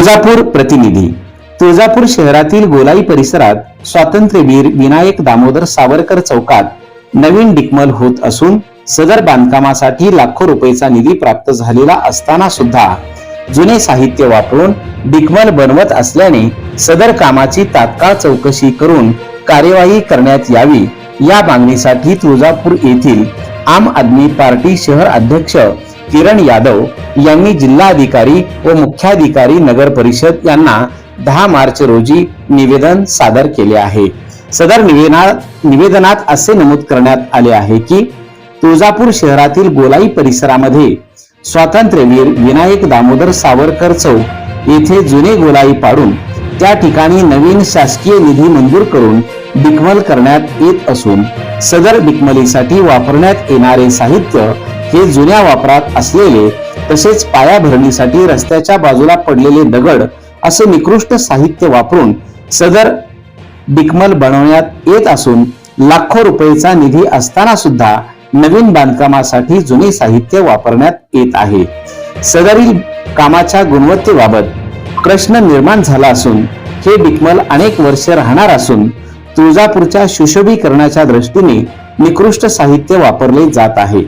तुळजापूर प्रतिनिधी. तुळजापूर शहरातील गोलाई परिसरात स्वातंत्र्यवीर विनायक दामोदर सावरकर चौकात नवीन डिकमल होत असून सदर बांधकामासाठी लाखो रुपयेचा निधी प्राप्त झालेला असताना सुद्धा जुने साहित्य वापरून डिकमल बनवत असल्याने सदर कामाची तात्काळ चौकशी करून कार्यवाही करण्यात यावी या मागणीसाठी तुळजापूर येथील आम आदमी पार्टी शहर अध्यक्ष किरण यादव यांनी जिल्हाधिकारी व मुख्याधिकारी नगर परिषद यांना दहा मार्च रोजी निवेदन सादर केले आहे. सदर निवेदनात निवेदनात असे नमूद करण्यात आले आहे की तुळजापूर शहरातील गोलाई परिसरामध्ये स्वातंत्र्यवीर विनायक दामोदर सावरकर चौक येथे जुने गोलाई पाडून त्या ठिकाणी नवीन शासकीय निधी मंजूर करून डिकमल करण्यात येत असून सदर डिकमलीसाठी वापरण्यात येणारे साहित्य हे जुन्या वापरात असलेले तसेच पायाभरणीसाठी रस्त्याच्या बाजूला पडलेले दगड असे निकृष्ट साहित्य वापरून सदर डिकमल बनवण्यात येत असून लाखो रुपयेचा निधी असताना सुद्धा नवीन बांधकामासाठी जुने साहित्य वापरण्यात येत आहे. सदरील कामाच्या गुणवत्तेबाबत प्रश्न निर्माण झाला असून हे डिकमल अनेक वर्ष राहणार असून तुळजापूरच्या सुशोभीकरणाच्या दृष्टीने निकृष्ट साहित्य वापरले जात आहे.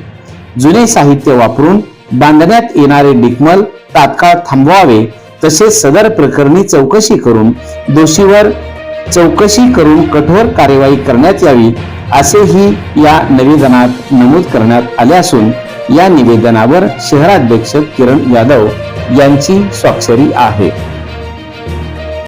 जुने साहित्य वापरून बांधण्यात येणारे डिकमल तात्काळ थांबवावे तसेच सदर प्रकरणी चौकशी करून दोषीवर चौकशी करून कठोर कार्यवाही करण्यात यावी असेही या निवेदनात नमूद करण्यात आले असून या निवेदनावर शहराध्यक्ष किरण यादव यांची स्वाक्षरी आहे.